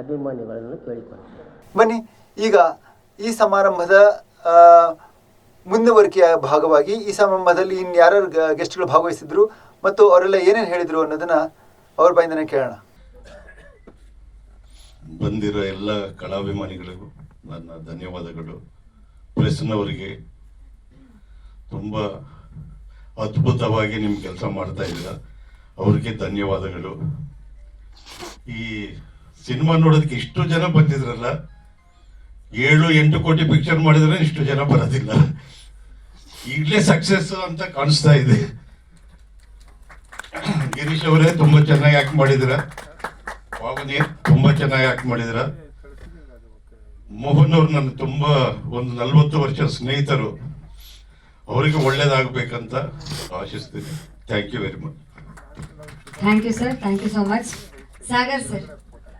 ಅಭಿಮಾನಿಗಳನ್ನು ಕೇಳಿಕೊಂಡು ಬನ್ನಿ ಈಗ ಈ ಸಮಾರಂಭದ ಮುಂದುವರಿಕೆಯ ಭಾಗವಾಗಿ ಈ ಸಮಾರಂಭದಲ್ಲಿ ಇನ್ಯಾರು ಗೆಸ್ಟ್ಗಳು ಭಾಗವಹಿಸಿದ್ರು ಮತ್ತು ಅವರೆಲ್ಲ ಏನೇನು ಹೇಳಿದ್ರು ಅನ್ನೋದನ್ನ ಅವ್ರ ಬಾಯಿಂದನೇ ಕೇಳೋಣ. ಬಂದಿರೋ ಎಲ್ಲ ಕಲಾಭಿಮಾನಿಗಳಿಗೂ ನನ್ನ ಧನ್ಯವಾದಗಳು. ಪ್ರೆಸ್ನವರಿಗೆ ತುಂಬ ಅದ್ಭುತವಾಗಿ ನಿಮ್ಮ ಕೆಲಸ ಮಾಡ್ತಾ ಇದ್ದೀರ. ಅವ್ರಿಗೆ ಧನ್ಯವಾದಗಳು. ಈ ಸಿನಿಮಾ ನೋಡೋದಕ್ಕೆ ಇಷ್ಟು ಜನ ಬಂದಿದ್ರಲ್ಲ, ಏಳು, ಎಂಟು ಕೋಟಿ ಪಿಕ್ಚರ್ ಮಾಡಿದ್ರೆ ಇಷ್ಟು ಜನ ಬರೋದಿಲ್ಲ. ಈಗಲೇ ಸಕ್ಸಸ್ ಅಂತ ಕಾಣಿಸ್ತಾ ಇದೆ. ಗಿರೀಶ್ ಅವರೇ ತುಂಬಾ ಚೆನ್ನಾಗಿ ಆಕ್ಟ್ ಮಾಡಿದಿರ ಪಾವನಿ ತುಂಬಾ ಚೆನ್ನಾಗಿ ಆಕ್ಟ್ ಮಾಡಿದ್ರ ಮೋಹನ್ ಅವ್ರು ನನ್ನ ತುಂಬಾ ಒಂದು ನಲ್ವತ್ತು ವರ್ಷ ಸ್ನೇಹಿತರು. ಅವರಿಗೆ ಒಳ್ಳೇದಾಗಬೇಕಂತ ಆಶಿಸ್ತೀನಿ. Thank you very much thank you sir thank you so much Sagar sir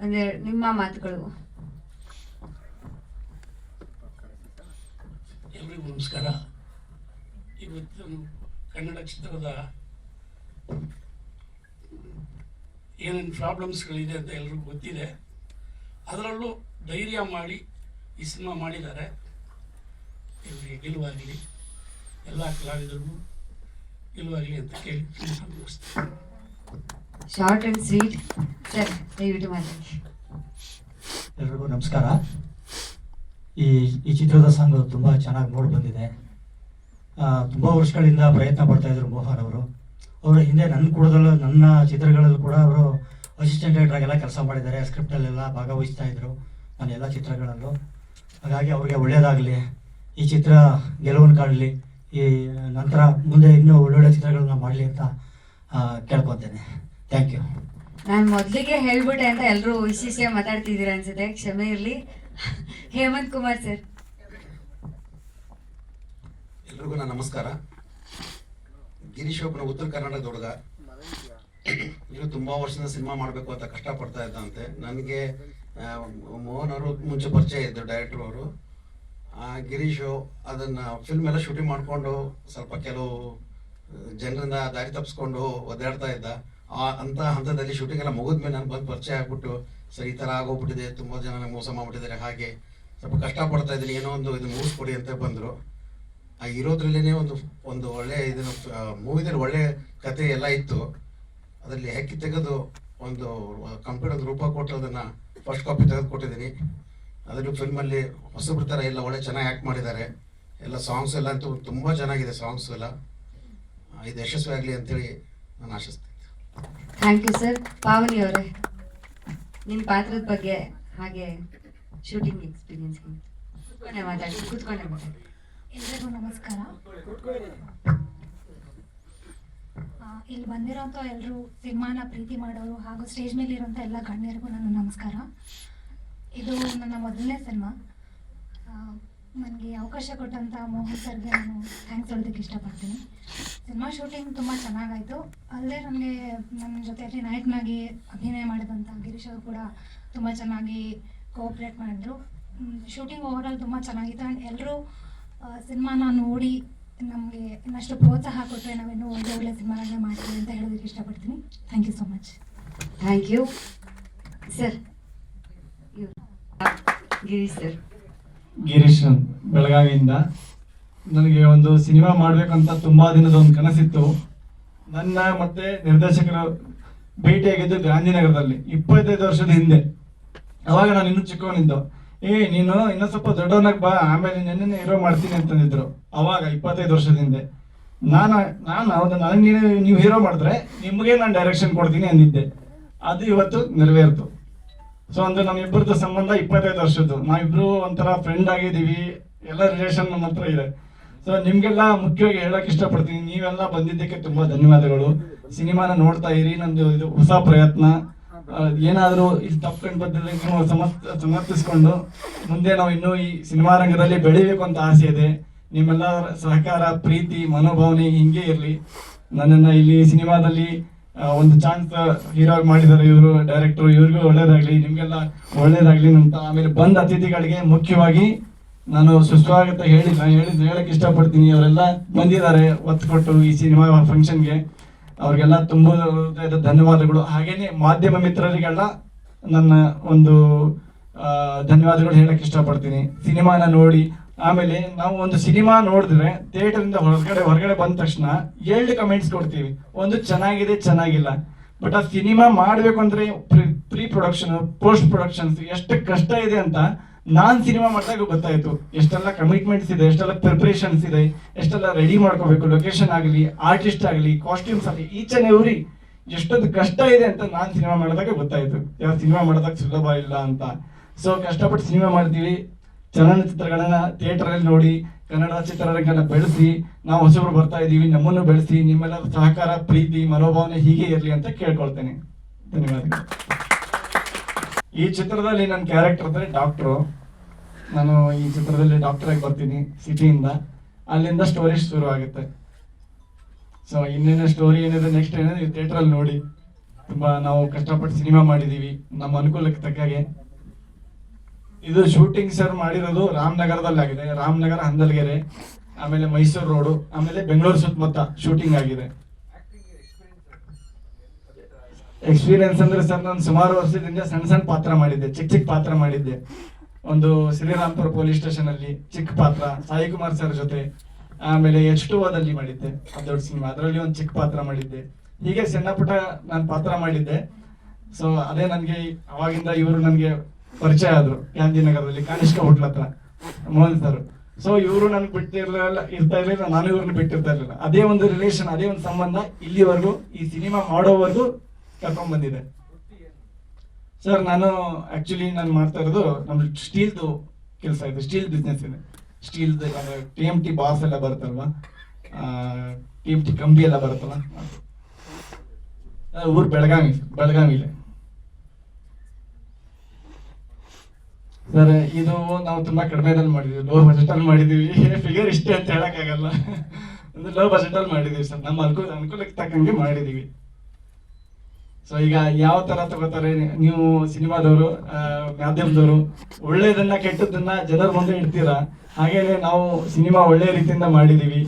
ಅಂದ್ರೆ ನಿಮ್ಮ ಮಾತುಗಳು. ಎಲ್ರಿಗೂ ನಮಸ್ಕಾರ. ಇವತ್ತು ಕನ್ನಡ ಚಿತ್ರದ ಏನೇನು ಪ್ರಾಬ್ಲಮ್ಸ್ಗಳಿದೆ ಅಂತ ಎಲ್ರಿಗೂ ಗೊತ್ತಿದೆ. ಅದರಲ್ಲೂ ಧೈರ್ಯ ಮಾಡಿ ಈ ಸಿನಿಮಾ ಮಾಡಿದ್ದಾರೆ. ಇವರಿಗೆ ಗೆಲುವಾಗಲಿ ಎಲ್ಲ ಕಲಾವಿದರಿಗೂ ಗೆಲುವಾಗಲಿ ಅಂತ ಕೇಳಿ ಶಾರ್ಟ್ ಅಂಡ್ ಸ್ವೀಟ್ ಸರ್ ದಯವಿಟ್ಟು ಮಾತಾಡಿ. ಎಲ್ರಿಗೂ ನಮಸ್ಕಾರ. ಈ ಈ ಚಿತ್ರದ ಸಂಘ ತುಂಬ ಚೆನ್ನಾಗಿ ನೋಡಿ ಬಂದಿದೆ. ತುಂಬ ವರ್ಷಗಳಿಂದ ಪ್ರಯತ್ನ ಪಡ್ತಾ ಇದ್ರು ಮೋಹನ್ ಅವರು. ಅವರು ಹಿಂದೆ ನನ್ನ ಕೂಡದಲ್ಲೂ ನನ್ನ ಚಿತ್ರಗಳಲ್ಲೂ ಕೂಡ ಅವರು ಅಸಿಸ್ಟೆಂಟ್ ಡೈರೆಕ್ಟರಾಗೆಲ್ಲ ಕೆಲಸ ಮಾಡಿದ್ದಾರೆ ಸ್ಕ್ರಿಪ್ಟಲ್ಲೆಲ್ಲ ಭಾಗವಹಿಸ್ತಾ ಇದ್ರು ನನ್ನ ಎಲ್ಲ ಚಿತ್ರಗಳಲ್ಲೂ. ಹಾಗಾಗಿ ಅವ್ರಿಗೆ ಒಳ್ಳೆಯದಾಗಲಿ ಈ ಚಿತ್ರ ಗೆಲುವನ್ನು ಕಾಡಲಿ ಈ ನಂತರ ಮುಂದೆ ಇನ್ನೂ ಒಳ್ಳೊಳ್ಳೆ ಚಿತ್ರಗಳನ್ನ ಮಾಡಲಿ ಅಂತ ಕೇಳ್ಕೊತೇನೆ. ಥ್ಯಾಂಕ್ ಯು ನಾನು ಮೊದಲಿಗೆ ಹೇಳ್ಬಿಟ್ಟೆ ಅಂತ ಎಲ್ಲರೂ ವಿಶೇಷ ಮಾತಾಡ್ತಿದ್ದೀರ ಅನ್ಸುತ್ತೆ ಕ್ಷಮೆ ಇರಲಿ. ಹೇಮಂತ್ ಕುಮಾರ್ ಸರ್. ಎಲ್ರಿಗೂ ನನ್ನ ನಮಸ್ಕಾರ. ಗಿರೀಶ್ ಒಬ್ಬನ ಉತ್ತರ ಕರ್ನಾಟಕದ ಹುಡುಗ ಇನ್ನು ತುಂಬಾ ವರ್ಷದಿಂದ ಸಿನಿಮಾ ಮಾಡಬೇಕು ಅಂತ ಕಷ್ಟಪಡ್ತಾ ಇದ್ದಂತೆ. ನನಗೆ ಮೋಹನ್ ಅವರು ಮುಂಚೆ ಪರಿಚಯ ಇದ್ದರು ಡೈರೆಕ್ಟರ್ ಅವರು. ಆ ಗಿರೀಶು ಅದನ್ನ ಫಿಲ್ಮ್ ಎಲ್ಲ ಶೂಟಿಂಗ್ ಮಾಡಿಕೊಂಡು ಸ್ವಲ್ಪ ಕೆಲವು ಜನರಿಂದ ದಾರಿ ತಪ್ಪಿಸ್ಕೊಂಡು ಒದ್ದಾಡ್ತಾ ಇದ್ದ. ಆ ಅಂತ ಹಂತದಲ್ಲಿ ಶೂಟಿಂಗ್ ಎಲ್ಲ ಮುಗಿದ್ಮೇಲೆ ನಾನು ಬಂದು ಪರಿಚಯ ಆಗ್ಬಿಟ್ಟು, ಸರ್, ಈ ಥರ ಆಗೋಗ್ಬಿಟ್ಟಿದೆ, ತುಂಬ ಜನ ಮೋಸ ಮಾಡ್ಬಿಟ್ಟಿದ್ದಾರೆ, ಹಾಗೆ ಸ್ವಲ್ಪ ಕಷ್ಟಪಡ್ತಾ ಇದ್ದೀನಿ, ಏನೋ ಒಂದು ಇದು ಮುಗಿಸ್ಕೊಡಿ ಅಂತ ಬಂದರು. ಆ ಇರೋದ್ರಲ್ಲೇ ಒಂದು ಒಂದು ಒಳ್ಳೆ ಇದನ್ನು ಮೂವಿದಲ್ಲಿ ಒಳ್ಳೆ ಕತೆ ಎಲ್ಲ ಇತ್ತು. ಅದರಲ್ಲಿ ಹೆಕ್ಕಿ ತೆಗೆದು ಒಂದು ಕಂಪ್ಯೂಟರ್ ರೂಪ ಕೊಟ್ಟು ಅದನ್ನು ಫಸ್ಟ್ ಕಾಪಿ ತೆಗೆದುಕೊಟ್ಟಿದ್ದೀನಿ. ಕೊಟ್ಟಿದ್ದೀನಿ ಅದನ್ನು ಫಿಲ್ಮಲ್ಲಿ ಹೊಸಬ್ರ ಥರ ಎಲ್ಲ ಒಳ್ಳೆ ಚೆನ್ನಾಗಿ ಆ್ಯಕ್ಟ್ ಮಾಡಿದ್ದಾರೆ. ಎಲ್ಲ ಸಾಂಗ್ಸ್ ಎಲ್ಲ ಅಂತೂ ತುಂಬ ಚೆನ್ನಾಗಿದೆ ಸಾಂಗ್ಸ್ ಎಲ್ಲ. ಇದು ಯಶಸ್ವಿ ಆಗಲಿ ಅಂತೇಳಿ ನಾನು ಆಶಿಸ್ತೀನಿ ಥ್ಯಾಂಕ್ ಯು ಸರ್ ಪಾವನಿ ಅವರೇ ನಿಮ್ಮ ಪಾತ್ರದ ಬಗ್ಗೆ ಹಾಗೆ ಶೂಟಿಂಗ್ ಎಕ್ಸ್ಪೀರಿಯನ್ಸ್ ಕೂತ್ಕೊಂಡೆ ಮಾತಾಡಿ. ಎಲ್ರಿಗೂ ನಮಸ್ಕಾರ. ಇಲ್ಲಿ ಬಂದಿರೋಂಥ ಎಲ್ಲರೂ ಸಿನಿಮಾನ ಪ್ರೀತಿ ಮಾಡೋರು ಹಾಗೂ ಸ್ಟೇಜ್ ಮೇಲೆ ಇರೋಂಥ ಎಲ್ಲ ಗಣ್ಯರಿಗೂ ನನ್ನ ನಮಸ್ಕಾರ. ಇದು ನನ್ನ ಮೊದಲನೇ ಸಿನಿಮಾ. ನನಗೆ ಅವಕಾಶ ಕೊಟ್ಟಂಥ ಮೋಹನ್ ಸರ್ಗೆ ನಾನು ಥ್ಯಾಂಕ್ಸ್ ಹೇಳೋದಕ್ಕೆ ಇಷ್ಟಪಡ್ತೀನಿ. ಸಿನಿಮಾ ಶೂಟಿಂಗ್ ತುಂಬ ಚೆನ್ನಾಗಾಯಿತು. ಅಲ್ಲದೆ ನನಗೆ ನನ್ನ ಜೊತೆಯಲ್ಲಿ ನಾಯಕನಾಗಿ ಅಭಿನಯ ಮಾಡಿದಂಥ ಗಿರೀಶ್ ಅವರು ಕೂಡ ತುಂಬ ಚೆನ್ನಾಗಿ ಕೋಆಪ್ರೇಟ್ ಮಾಡಿದ್ರು. ಶೂಟಿಂಗ್ ಓವರಾಲ್ ತುಂಬ ಚೆನ್ನಾಗಿತ್ತು ಆ್ಯಂಡ್ ಎಲ್ಲರೂ ಸಿನಿಮಾನ ನೋಡಿ ನಮಗೆ ಇನ್ನಷ್ಟು ಪ್ರೋತ್ಸಾಹ ಕೊಟ್ಟರೆ ನಾವಿನ್ನೂ ಒಳ್ಳೆ ಒಳ್ಳೆ ಸಿನಿಮಾಗಳನ್ನ ಮಾಡ್ತೀವಿ ಅಂತ ಹೇಳೋದಕ್ಕೆ ಇಷ್ಟಪಡ್ತೀನಿ. Thank you so much thank you sir Girish sir Girish ಬೆಳಗಾವಿಯಿಂದ. ನನಗೆ ಒಂದು ಸಿನಿಮಾ ಮಾಡಬೇಕಂತ ತುಂಬಾ ದಿನದ ಒಂದು ಕನಸಿತ್ತು. ನನ್ನ ಮತ್ತೆ ನಿರ್ದೇಶಕರು ಭೇಟಿಯಾಗಿದ್ದು ಗಾಂಧಿನಗರದಲ್ಲಿ ಇಪ್ಪತ್ತೈದು ವರ್ಷದ ಹಿಂದೆ. ಅವಾಗ ನಾನು ಇನ್ನೂ ಚಿಕ್ಕವನಿದ್ದು. ಏ, ನೀನು ಇನ್ನೂ ಸ್ವಲ್ಪ ದೊಡ್ಡವನಾಗ ಬಾ, ಆಮೇಲೆ ನಿನ್ನೆ ಹೀರೋ ಮಾಡ್ತೀನಿ ಅಂತಂದಿದ್ರು. ಅವಾಗ, ಇಪ್ಪತ್ತೈದು ವರ್ಷದ ಹಿಂದೆ. ನಾನು ನಾನು ಹೌದು, ನನಗೆ ನೀನು, ನೀವು ಹೀರೋ ಮಾಡಿದ್ರೆ ನಿಮಗೆ ನಾನು ಡೈರೆಕ್ಷನ್ ಕೊಡ್ತೀನಿ ಅಂದಿದ್ದೆ. ಅದು ಇವತ್ತು ನೆರವೇರ್ತು. ಸೊ ಅಂದ್ರೆ ನಮ್ಮಿಬ್ಬರದ್ದು ಸಂಬಂಧ ಇಪ್ಪತ್ತೈದು ವರ್ಷದ್ದು. ನಾವಿಬ್ರು ಒಂಥರ ಫ್ರೆಂಡ್ ಆಗಿದ್ದೀವಿ, ಎಲ್ಲ ರಿಲೇಷನ್ ನಮ್ಮ ಹತ್ರ ಇದೆ. ಸೊ ನಿಮಗೆಲ್ಲ ಮುಖ್ಯವಾಗಿ ಹೇಳಕ್ ಇಷ್ಟಪಡ್ತೀನಿ. ನೀವೆಲ್ಲ ಬಂದಿದ್ದಕ್ಕೆ ತುಂಬಾ ಧನ್ಯವಾದಗಳು. ಸಿನಿಮಾನ ನೋಡ್ತಾ ಇರಿ, ನಂದು ಇದು ಹೊಸ ಪ್ರಯತ್ನ. ಏನಾದ್ರೂ ಇಲ್ಲಿ ತಪ್ಪು ಕಂಡು ನೀವು ಸಮರ್ಥ, ಸಮರ್ಥಿಸ್ಕೊಂಡು ಮುಂದೆ ನಾವು ಇನ್ನೂ ಈ ಸಿನಿಮಾ ರಂಗದಲ್ಲಿ ಬೆಳಿಬೇಕು ಅಂತ ಆಸೆ ಇದೆ. ನಿಮ್ಮೆಲ್ಲ ಸಹಕಾರ, ಪ್ರೀತಿ, ಮನೋಭಾವನೆ ಹಿಂಗೆ ಇರಲಿ. ನನ್ನನ್ನು ಇಲ್ಲಿ ಸಿನಿಮಾದಲ್ಲಿ ಒಂದು ಚಾನ್ಸ್ ಹೀರೋ ಆಗಿ ಮಾಡಿದ್ದಾರೆ ಇವರು ಡೈರೆಕ್ಟರ್ ಇವ್ರಿಗೂ ಒಳ್ಳೇದಾಗ್ಲಿ, ನಿಮಗೆಲ್ಲ ಒಳ್ಳೇದಾಗ್ಲಿ ಅಂತ ಆಮೇಲೆ ಬಂದ ಅತಿಥಿಗಳಿಗೆ ಮುಖ್ಯವಾಗಿ ನಾನು ಸುಸ್ವಾಗತ ಹೇಳಿ ನಾನು ಹೇಳಿ ಹೇಳಕ್ ಇಷ್ಟಪಡ್ತೀನಿ. ಅವರೆಲ್ಲ ಬಂದಿದ್ದಾರೆ, ಒತ್ತು ಕೊಟ್ಟು ಈ ಸಿನಿಮಾ ಫಂಕ್ಷನ್ಗೆ ಅವ್ರಿಗೆಲ್ಲ ತುಂಬ ಧನ್ಯವಾದಗಳು. ಹಾಗೇನೆ ಮಾಧ್ಯಮ ಮಿತ್ರರಿಗೆಲ್ಲ ನನ್ನ ಒಂದು ಧನ್ಯವಾದಗಳು ಹೇಳಕ್ ಇಷ್ಟಪಡ್ತೀನಿ. ಸಿನಿಮಾನ ನೋಡಿ, ಆಮೇಲೆ ನಾವು ಒಂದು ಸಿನಿಮಾ ನೋಡಿದ್ರೆ ಥಿಯೇಟರ್ ಇಂದ ಹೊರಗಡೆ ಹೊರಗಡೆ ಬಂದ ತಕ್ಷಣ ಎರಡು ಕಮೆಂಟ್ಸ್ ಕೊಡ್ತೀವಿ. ಒಂದು ಚೆನ್ನಾಗಿದೆ, ಚೆನ್ನಾಗಿಲ್ಲ. ಬಟ್ ಆ ಸಿನಿಮಾ ಮಾಡಬೇಕು ಅಂದ್ರೆ ಪ್ರೀ ಪ್ರೊಡಕ್ಷನ್ ಪೋಸ್ಟ್ ಪ್ರೊಡಕ್ಷನ್ಸ್ ಎಷ್ಟು ಕಷ್ಟ ಇದೆ ಅಂತ ನಾನ್ ಸಿನಿಮಾ ಮಾಡಿದಾಗ ಗೊತ್ತಾಯ್ತು. ಎಷ್ಟೆಲ್ಲ ಕಮಿಟ್ಮೆಂಟ್ಸ್ ಇದೆ, ಎಷ್ಟೆಲ್ಲ ಪ್ರಿಪರೇಷನ್ಸ್ ಇದೆ, ಎಷ್ಟೆಲ್ಲ ರೆಡಿ ಮಾಡ್ಕೋಬೇಕು ಲೊಕೇಶನ್ ಆಗಲಿ ಆರ್ಟಿಸ್ಟ್ ಆಗಲಿ ಕಾಸ್ಟ್ಯೂಮ್ಸ್ ಆಗಲಿ ಈಚ್ ಅಂಡ್ ಎವ್ರಿ ಎಷ್ಟೊಂದು ಕಷ್ಟ ಇದೆ ಅಂತ ನಾನ್ ಸಿನಿಮಾ ಮಾಡಿದಾಗ ಗೊತ್ತಾಯ್ತು. ಯಾವ ಸಿನಿಮಾ ಮಾಡಿದಾಗ ಸುಲಭ ಇಲ್ಲ ಅಂತ. ಸೊ ಕಷ್ಟಪಟ್ಟು ಸಿನಿಮಾ ಮಾಡ್ತೀವಿ. ಚಲನಚಿತ್ರಗಳನ್ನ ಥಿಯೇಟರ್ ಅಲ್ಲಿ ನೋಡಿ, ಕನ್ನಡ ಚಿತ್ರರಂಗನ ಬೆಳೆಸಿ, ನಾವು ಹೊಸಬ್ರು ಬರ್ತಾ ಇದ್ದೀವಿ, ನಮ್ಮನ್ನು ಬೆಳೆಸಿ, ನಿಮ್ಮೆಲ್ಲರ ಸಹಕಾರ, ಪ್ರೀತಿ, ಮನೋಭಾವನೆ ಹೀಗೆ ಇರಲಿ ಅಂತ ಕೇಳ್ಕೊಳ್ತೇನೆ. ಧನ್ಯವಾದಗಳು. ಈ ಚಿತ್ರದಲ್ಲಿ ನನ್ನ ಕ್ಯಾರೆಕ್ಟರ್ ಅಂದ್ರೆ ಡಾಕ್ಟ್ರು ನಾನು ಈ ಚಿತ್ರದಲ್ಲಿ ಡಾಕ್ಟರ್ ಆಗಿ ಬರ್ತೀನಿ ಸಿಟಿಯಿಂದ. ಅಲ್ಲಿಂದ ಸ್ಟೋರಿ ಶುರು ಆಗುತ್ತೆ. ಸೊ ಇನ್ನೇನು ಸ್ಟೋರಿ ಏನಿದೆ ನೆಕ್ಸ್ಟ್ ಏನಿದೆ ಈ ಥಿಯೇಟರ್ ಅಲ್ಲಿ ನೋಡಿ. ತುಂಬಾ ನಾವು ಕಷ್ಟಪಟ್ಟು ಸಿನಿಮಾ ಮಾಡಿದೀವಿ. ನಮ್ಮ ಅನುಕೂಲಕ್ಕೆ ತಕ್ಕ ಹಾಗೆ ಇದು ಶೂಟಿಂಗ್ ಸರ್ ಮಾಡಿರೋದು ರಾಮನಗರದಲ್ಲಿ ಆಗಿದೆ. ರಾಮನಗರ, ಹಂದಲ್ಗೆರೆ, ಆಮೇಲೆ ಮೈಸೂರು ರೋಡು ಆಮೇಲೆ ಬೆಂಗಳೂರು ಸುತ್ತಮುತ್ತ ಶೂಟಿಂಗ್ ಆಗಿದೆ. ಎಕ್ಸ್ಪೀರಿಯನ್ಸ್ ಅಂದ್ರೆ ಸರ್, ನಾನು ಸುಮಾರು ವರ್ಷದಿಂದ ಸಣ್ಣ ಸಣ್ಣ ಪಾತ್ರ ಮಾಡಿದ್ದೆ ಚಿಕ್ಕ ಚಿಕ್ಕ ಪಾತ್ರ ಮಾಡಿದ್ದೆ. ಒಂದು ಶ್ರೀರಾಮ್ಪುರ ಪೊಲೀಸ್ ಸ್ಟೇಷನ್ ಅಲ್ಲಿ ಚಿಕ್ಕ ಪಾತ್ರ, ಸಾಯಿ ಕುಮಾರ್ ಸರ್ ಜೊತೆ. ಆಮೇಲೆ ಎಚ್ ಟು ಓದಲ್ಲಿ ಮಾಡಿದ್ದೆ ದೊಡ್ಡ ಸಿನಿಮಾ ಅದರಲ್ಲಿ ಒಂದು ಚಿಕ್ಕ ಪಾತ್ರ ಮಾಡಿದ್ದೆ. ಹೀಗೆ ಸಣ್ಣ ಪುಟ್ಟ ನಾನು ಪಾತ್ರ ಮಾಡಿದ್ದೆ. ಸೊ ಅದೇ ನನಗೆ ಅವಾಗಿಂದ ಇವರು ನನಗೆ ಪರಿಚಯ ಆದ್ರು, ಗಾಂಧಿನಗರದಲ್ಲಿ, ಕಾನಿಷ್ಕ ಹೋಟ್ಲ್ ಹತ್ರ, ಮೋಹನ್ ಸರ್ ಸೊ ಇವರು ನನ್ಗೆ ಬಿಟ್ಟಿರ್ಲಿಲ್ಲ, ಇರ್ತಾ ಇರಲಿಲ್ಲ, ನಾನು ಇವ್ರನ್ನ ಬಿಟ್ಟಿರ್ತಾ ಇರಲಿಲ್ಲ. ಅದೇ ಒಂದು ರಿಲೇಷನ್ ಅದೇ ಒಂದು ಸಂಬಂಧ ಇಲ್ಲಿವರೆಗೂ ಈ ಸಿನಿಮಾ ಮಾಡೋವರೆಗೂ ಕರ್ಕೊಂಡ್ ಬಂದಿದೆ ಸರ್ ನಾನು ಆಕ್ಚುಲಿ ನಾನು ಮಾಡ್ತಾ ಇರೋದು ನಮ್ಮ ಸ್ಟೀಲ್ದು ಕೆಲಸ ಇದೆ, ಸ್ಟೀಲ್ ಬಿಸ್ನೆಸ್ ಇದೆ. Steel T M T bars ಎಲ್ಲ ಬರುತ್ತಲ್ವಾ? ಟಿ ಎಂ ಟಿ ಕಂಬಿ ಎಲ್ಲ ಬರುತ್ತಲ್ಲ ಊರು ಬೆಳಗಾವಿ, ಬೆಳಗಾವಿಲೆ. ಸರ್ ಇದು ನಾವು ತುಂಬಾ ಕಡಿಮೆದಲ್ಲಿ ಮಾಡಿದ್ದೀವಿ ಲೋ ಬಜೆಟ್ ಅಲ್ಲಿ ಮಾಡಿದೀವಿ. ಫಿಗರ್ ಇಷ್ಟೇ ಅಂತ ಹೇಳಕ್ಕಾಗಲ್ಲ. ಒಂದು ಲೋ ಬಜೆಟ್ ಅಲ್ಲಿ ಮಾಡಿದೀವಿ ಸರ್ ನಮ್ಮ ಅನುಕೂಲ, ಅನುಕೂಲಕ್ಕೆ ತಕ್ಕಂಗೆ ಮಾಡಿದೀವಿ. ಸೊ ಈಗ ಯಾವ ತರ ತಗೋತಾರೆ ನೀವು ಸಿನಿಮಾದವರು ಮಾಧ್ಯಮದವರು, ಒಳ್ಳೇದನ್ನ ಕೆಟ್ಟದನ್ನ ಜನರ ಮುಂದೆ ಇಡ್ತೀರಾ? ಹಾಗೇನೆ ನಾವು ಸಿನಿಮಾ ಒಳ್ಳೆ ರೀತಿಯಿಂದ ಮಾಡಿದೀವಿ.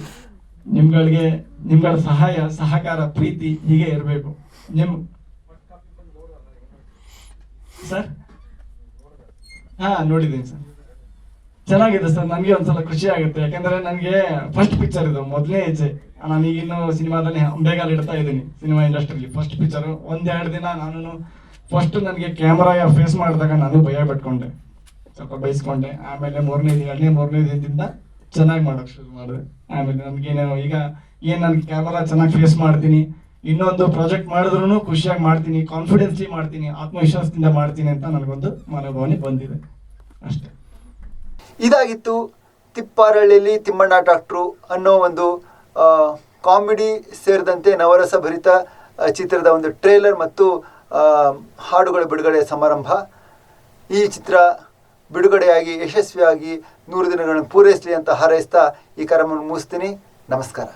ನಿಮ್ಗಳಿಗೆ, ನಿಮ್ಗಳ ಸಹಾಯ, ಸಹಕಾರ, ಪ್ರೀತಿ ಹೀಗೆ ಇರಬೇಕು. ನಿಮ್ ಸರ್? ಹಾ, ನೋಡಿದ್ದೀನಿ ಸರ್. ಚೆನ್ನಾಗಿದೆ ಸರ್, ನನಗೆ ಒಂದ್ಸಲ ಖುಷಿ ಆಗುತ್ತೆ. ಯಾಕಂದ್ರೆ ನನಗೆ ಫಸ್ಟ್ ಪಿಕ್ಚರ್ ಇದು ಮೊದಲನೇ ಹೆಜ್ಜೆ. ನಾನು ಈಗಿನ್ನು ಸಿನಿಮಾದಲ್ಲಿ ಅಂಬೆಗಾಲ್ ಇಡ್ತಾ ಇದ್ದೀನಿ, ಸಿನಿಮಾ ಇಂಡಸ್ಟ್ರಿಲಿ. ಫಸ್ಟ್ ಪಿಕ್ಚರ್ ಒಂದೆರಡು ದಿನ ನಾನು ಫಸ್ಟ್ ನನಗೆ ಕ್ಯಾಮ್ರಾ ಫೇಸ್ ಮಾಡಿದಾಗ ನಾನು ಭಯ ಪಟ್ಕೊಂಡೆ. ಸ್ವಲ್ಪ ಬೈಸ್ಕೊಂಡೆ. ಆಮೇಲೆ ಮೂರನೇ ಎರಡನೇ ಮೂರನೇ ದಿನದಿಂದ ಚೆನ್ನಾಗಿ ಮಾಡೋಕೆ ಶುರು ಮಾಡಿದೆ. ಆಮೇಲೆ ನನಗೇನು ಈಗ ಏನು ನನಗೆ ಕ್ಯಾಮರಾ ಚೆನ್ನಾಗಿ ಫೇಸ್ ಮಾಡ್ತೀನಿ, ಇನ್ನೊಂದು ಪ್ರಾಜೆಕ್ಟ್ ಮಾಡಿದ್ರು ಖುಷಿಯಾಗಿ ಮಾಡ್ತೀನಿ ಕಾನ್ಫಿಡೆನ್ಸ್ಲಿ ಮಾಡ್ತೀನಿ, ಆತ್ಮವಿಶ್ವಾಸದಿಂದ ಮಾಡ್ತೀನಿ ಅಂತ ನನಗೊಂದು ಮನೋಭಾವನೆ ಬಂದಿದೆ. ಅಷ್ಟೇ. ಇದಾಗಿತ್ತು ತಿಪ್ಪಾರಳ್ಳಿಯಲ್ಲಿ ತಿಮ್ಮಣ್ಣ ಡಾಕ್ಟ್ರು ಅನ್ನೋ ಒಂದು ಕಾಮಿಡಿ ಸೇರಿದಂತೆ ನವರಸ ಭರಿತ ಚಿತ್ರದ ಒಂದು ಟ್ರೇಲರ್ ಮತ್ತು ಹಾಡುಗಳ ಬಿಡುಗಡೆ ಸಮಾರಂಭ. ಈ ಚಿತ್ರ ಬಿಡುಗಡೆಯಾಗಿ, ಯಶಸ್ವಿಯಾಗಿ ನೂರು ದಿನಗಳನ್ನು ಪೂರೈಸಲಿ ಅಂತ ಹಾರೈಸ್ತಾ ಈ ಕಾರ್ಯಕ್ರಮವನ್ನು ಮುಗಿಸ್ತೀನಿ. ನಮಸ್ಕಾರ.